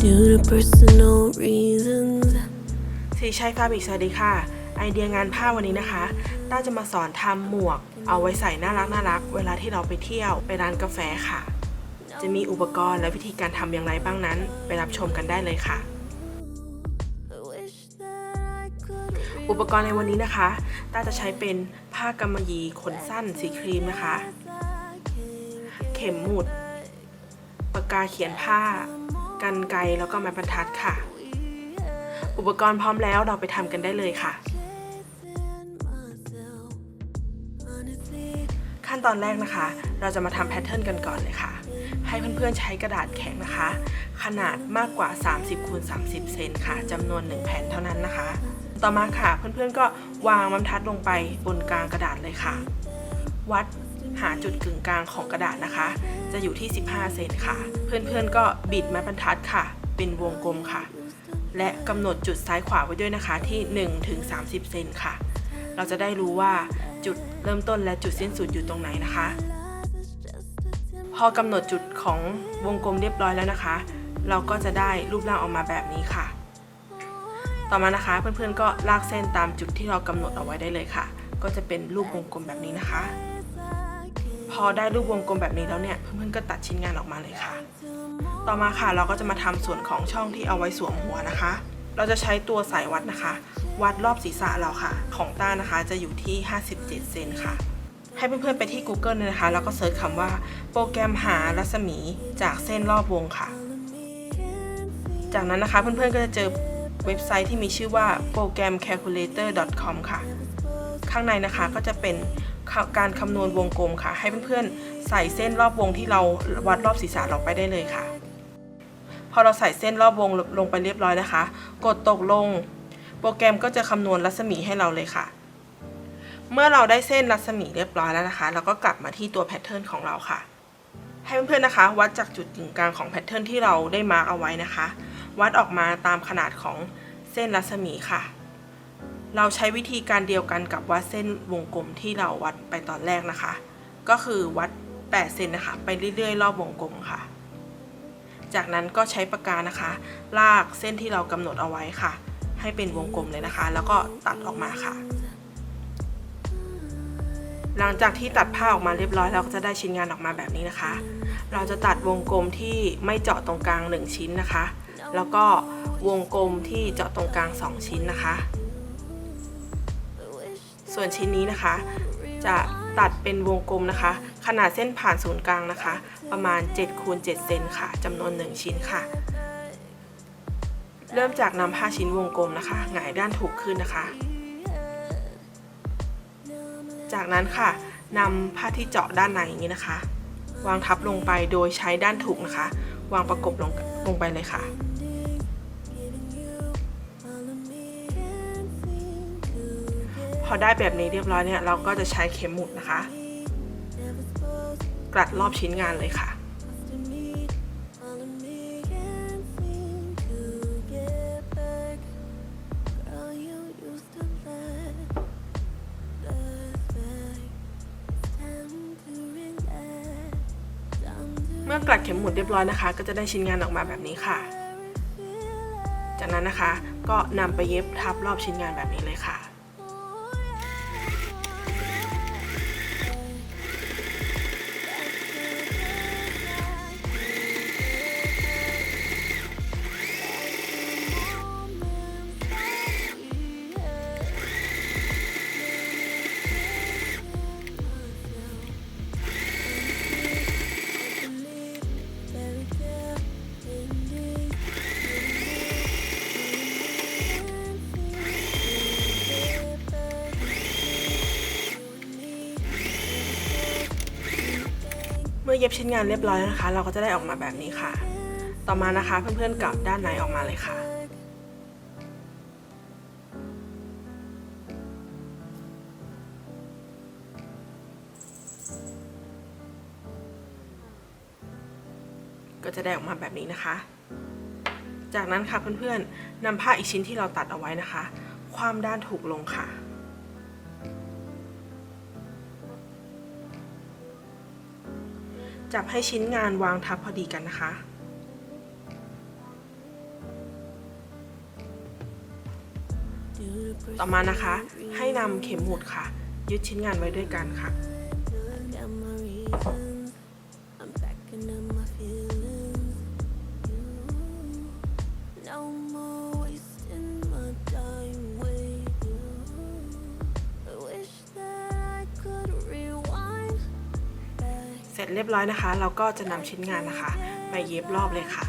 personal reasons. สีชัยฟาบิกสวัสดีค่ะ ไอเดียงานผ้าวันนี้นะคะต้าจะมาสอนทำหมวก เอาไว้ใส่น่ารักน่ารัก เวลาที่เราไปเที่ยวไปร้านกาแฟค่ะ จะมีอุปกรณ์และวิธีการทำอย่างไรบ้างนั้น ไปรับชมกันได้เลยค่ะ อุปกรณ์ในวันนี้นะคะต้าจะใช้เป็นผ้ากำมะหยี่ขนสั้นสีครีมนะคะ เข็มหมุด ปากกาเขียนผ้า กันไกรแล้วก็ไม้บรรทัดค่ะ อุปกรณ์พร้อมแล้วเราไปทำกันได้เลยค่ะ ขั้นตอนแรกนะคะ เราจะมาทำแพทเทิร์นกันก่อนเลยค่ะ ให้เพื่อนๆใช้กระดาษแข็งนะคะ ขนาดมากกว่า 30คูณ30 เซนค่ะจำนวน 1 แผ่นเท่านั้นนะคะ ต่อมาค่ะเพื่อนๆก็วางบรรทัดลงไปบนกลางกระดาษเลยค่ะ วัด หาจุดกึ่งกลางของกระดาษนะคะ จะอยู่ที่ 15 เซนค่ะ เพื่อนๆก็บิดไม้บรรทัดค่ะ เป็นวงกลมค่ะ และกำหนดจุดซ้ายขวาไว้ด้วยนะคะที่1ถึง30 เซนค่ะ เราจะได้รู้ว่าจุดเริ่มต้นและจุดสิ้นสุดอยู่ตรงไหนนะคะ พอกำหนดจุดของวงกลมเรียบร้อยแล้วนะคะ เราก็จะได้รูปร่างออกมาแบบนี้ค่ะ ต่อมานะคะเพื่อนๆก็ลากเส้นตามจุดที่เรากำหนดเอาไว้ได้เลยค่ะ ก็จะเป็นรูปวงกลมแบบนี้นะคะ อได้รูปวงกลมแบบนี้แล้วเนี่ย เพื่อนๆก็ตัดชิ้นงานออกมาเลยค่ะ ต่อมาค่ะเราก็จะมาทำส่วนของช่องที่เอาไว้สวมหัวนะคะ เราจะใช้ตัวสายวัดนะคะ วัดรอบศีรษะเราค่ะ ของต้านะคะจะอยู่ที่ 57 เซนค่ะ ให้เพื่อนๆไปที่ Google เลยนะคะ แล้วก็เซิร์ชคำว่า โปรแกรมหารัศมีจากเส้นรอบวงค่ะ จากนั้นนะคะเพื่อนๆก็จะเจอเว็บไซต์ที่มีชื่อว่า programcalculator.com ค่ะ ข้างในนะคะก็จะเป็นการคำนวณวงกลมค่ะ ให้เพื่อนๆใส่เส้นรอบวงที่เราวัดรอบศีรษะเราไปได้เลยค่ะ พอเราใส่เส้นรอบวงลงไปเรียบร้อยนะคะ กดตกลง โปรแกรมก็จะคำนวณรัศมีให้เราเลยค่ะ เมื่อเราได้เส้นรัศมีเรียบร้อยแล้วนะคะ เราก็กลับมาที่ตัวแพทเทิร์นของเราค่ะ ให้เพื่อนๆนะคะ วัดจากจุดกึ่งกลางของแพทเทิร์นที่เราได้มาร์กเอาไว้นะคะ วัดออกมาตามขนาดของเส้นรัศมีค่ะ เราใช้วิธีการเดียวกันกับวัดเส้นวงกลมที่เราวัดไปตอนแรกนะคะ ก็คือวัด 8 เซนนะคะ ไปเรื่อยๆ รอบวงกลมค่ะ จากนั้นก็ใช้ปากกานะคะ ลากเส้นที่เรากำหนดเอาไว้ค่ะ ให้เป็นวงกลมเลยนะคะ แล้วก็ตัดออกมาค่ะ หลังจากที่ตัดผ้าออกมาเรียบร้อยเราก็จะได้ชิ้นงานออกมาแบบนี้นะคะ เราจะตัดวงกลมที่ไม่เจาะตรงกลาง 1 ชิ้นนะคะ แล้วก็วงกลมที่เจาะตรงกลาง 2 ชิ้นนะคะ ส่วนชิ้นนี้นะคะ จะตัดเป็นวงกลมนะคะ ขนาดเส้นผ่านศูนย์กลางนะคะ ประมาณ7คูณ7เซนค่ะจำนวน 1 ชิ้นค่ะ เริ่มจากนำผ้าชิ้นวงกลมนะคะหงายด้านถูกขึ้นนะคะ จากนั้นค่ะนำผ้าที่เจาะด้านในอย่างนี้นะคะ วางทับลงไปโดยใช้ด้านถูกนะคะ วางประกบลงลงไปเลยค่ะ อได้แบบนี้เรียบร้อยเนี่ยเราก็จะใช้เข็มหมุดนะคะ กลัดรอบชิ้นงานเลยค่ะเมื่อกลัดเข็มหมุดเรียบร้อยนะคะ ก็จะได้ชิ้นงานออกมาแบบนี้ค่ะ จากนั้นนะคะก็นำไปเย็บทับรอบชิ้นงานแบบนี้เลยค่ะ มื่อเย็บชิ้นงานเรียบร้อยนะคะ เราก็จะได้ออกมาแบบนี้ค่ะ ต่อมานะคะเพื่อนๆกลับด้านในออกมาเลยค่ะก็จะได้ออกมาแบบนี้นะคะ จากนั้นค่ะเพื่อนๆนำผ้าอีกชิ้นที่เราตัดเอาไว้นะคะ ความด้านถูกลงค่ะ จับให้ชิ้นงานวางทับพอดีกันนะคะ ต่อมานะคะ ให้นำเข็มหมุดค่ะ ยึดชิ้นงานไว้ด้วยกันค่ะ รียบร้อยนะคะ เราก็จะนำชิ้นงานนะคะ ไปเย็บรอบเลยค่ะ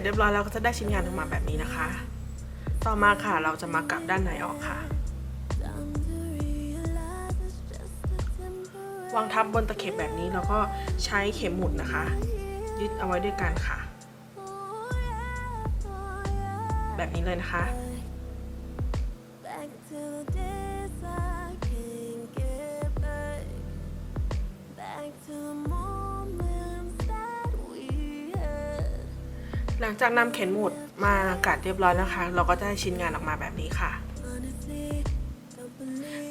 จเรียบร้อยแล้วก็จะได้ชิ้นงานออกมาแบบนี้นะคะ ต่อมาค่ะเราจะมากลับด้านในออกค่ะ วางทับบนตะเข็บแบบนี้แล้วก็ใช้เข็มหมุดนะคะ ยึดเอาไว้ด้วยกันค่ะ แบบนี้เลยนะคะ หลังจากนำเข็นหมุดมากัดเรียบร้อยนะคะ เราก็จะได้ชิ้นงานออกมาแบบนี้ค่ะ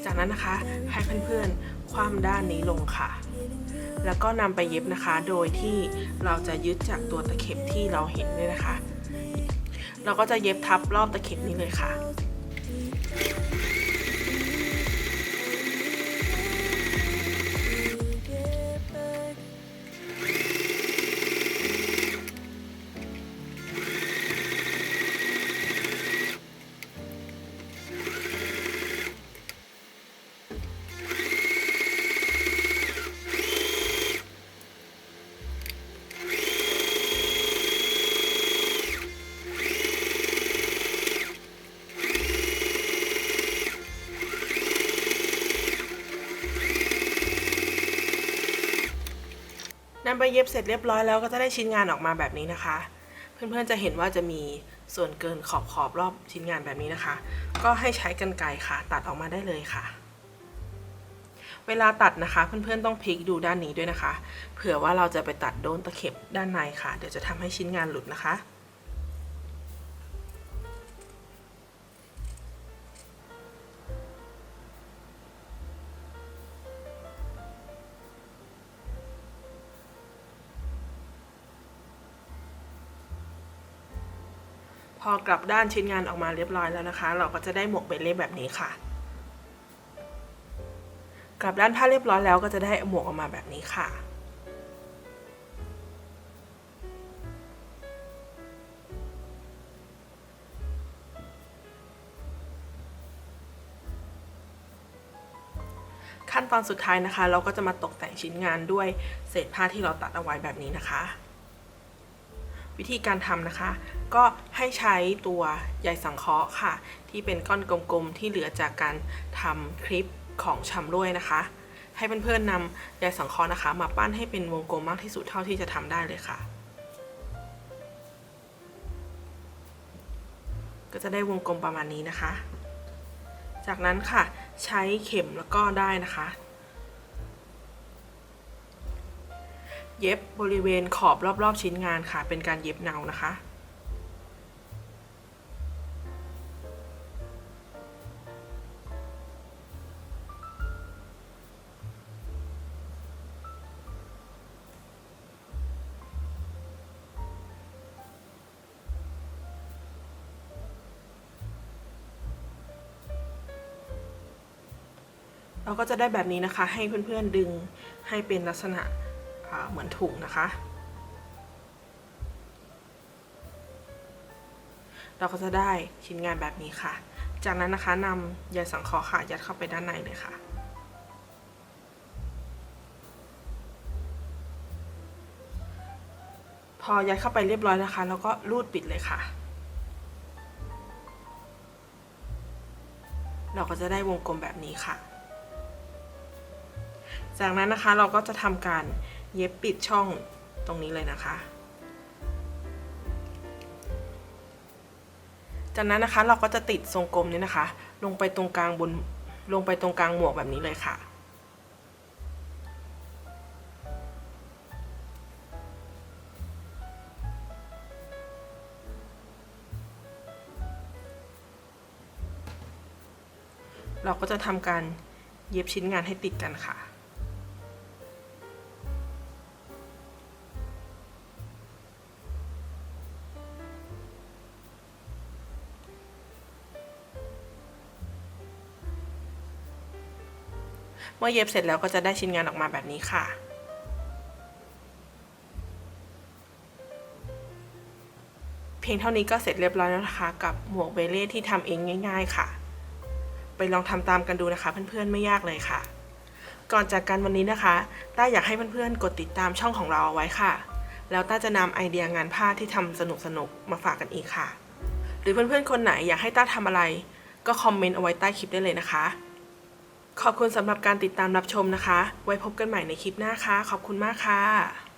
จากนั้นนะคะให้เพื่อนๆคว่ำด้านนี้ลงค่ะ แล้วก็นำไปเย็บนะคะ โดยที่เราจะยึดจากตัวตะเข็บที่เราเห็นเนี่ยนะคะ เราก็จะเย็บทับรอบตะเข็บนี้เลยค่ะ ไปเย็บเสร็จเรียบร้อยแล้วก็จะได้ชิ้นงานออกมาแบบนี้นะคะ เพื่อนๆจะเห็นว่าจะมีส่วนเกินขอบขอบรอบชิ้นงานแบบนี้นะคะ ก็ให้ใช้กรรไกรค่ะ ตัดออกมาได้เลยค่ะ เวลาตัดนะคะ เพื่อนๆต้องพลิกดูด้านนี้ด้วยนะคะ เผื่อว่าเราจะไปตัดโดนตะเข็บด้านในค่ะ เดี๋ยวจะทำให้ชิ้นงานหลุดนะคะ พอกลับด้านชิ้นงานออกมาเรียบร้อยแล้วนะคะ เราก็จะได้หมวกเบลเล่แบบนี้ค่ะ กลับด้านผ้าเรียบร้อยแล้วก็จะได้หมวกออกมาแบบนี้ค่ะขั้นตอนสุดท้ายนะคะ เราก็จะมาตกแต่งชิ้นงานด้วยเศษผ้าที่เราตัดเอาไว้แบบนี้นะคะ วิธีการทำนะคะ ก็ให้ใช้ตัวใยสังเคราะห์ค่ะ ที่เป็นก้อนกลมๆ ที่เหลือจากการทำคลิปของชำร่วยนะคะ ให้เพื่อนๆนำใยสังเคราะห์นะคะ มาปั้นให้เป็นวงกลมมากที่สุดเท่าที่จะทำได้เลยค่ะ ก็จะได้วงกลมประมาณนี้นะคะ จากนั้นค่ะใช้เข็มแล้วก็ได้นะคะ เย็บบริเวณขอบรอบๆชิ้นงานค่ะ เป็นการเย็บเนานะคะเราก็จะได้แบบนี้นะคะ ให้เพื่อนๆดึงให้เป็นลักษณะ อ่าเหมือนถุงนะคะ เราก็จะได้ชิ้นงานแบบนี้ค่ะ จากนั้นนะคะนำใยสังเคราะห์ค่ะยัดเข้าไปด้านในเลยค่ะพอยัดเข้าไปเรียบร้อยนะคะ แล้วก็รูดปิดเลยค่ะ เราก็จะได้วงกลมแบบนี้ค่ะ จากนั้นนะคะเราก็จะทำการ เย็บปิดช่องตรงนี้เลยนะคะ จากนั้นนะคะเราก็จะติดทรงกลมนี้นะคะ ลงไปตรงกลางบนลงไปตรงกลางหมวกแบบนี้เลยค่ะเราก็จะทำการเย็บชิ้นงานให้ติดกันค่ะ เมื่อเย็บเสร็จแล้วก็จะได้ชิ้นงานออกมาแบบนี้ค่ะเพียงเท่านี้ก็เสร็จเรียบร้อยแล้วนะคะ กับหมวกเบเล่ที่ทำเองง่าย ๆ ค่ะ ไปลองทำตามกันดูนะคะเพื่อนๆไม่ยากเลยค่ะ ก่อนจากกันวันนี้นะคะต้าอยากให้เพื่อนๆกดติดตามช่องของเราเอาไว้ค่ะ แล้วต้าจะนำไอเดียงานผ้าที่ทำสนุกๆมาฝากกันอีกค่ะ หรือเพื่อนๆคนไหนอยากให้ต้าทำอะไร ก็คอมเมนต์เอาไว้ใต้คลิปได้เลยนะคะ ขอบคุณสำหรับการติดตามรับชมนะคะ ไว้พบกันใหม่ในคลิปหน้าค่ะ ขอบคุณมากค่ะ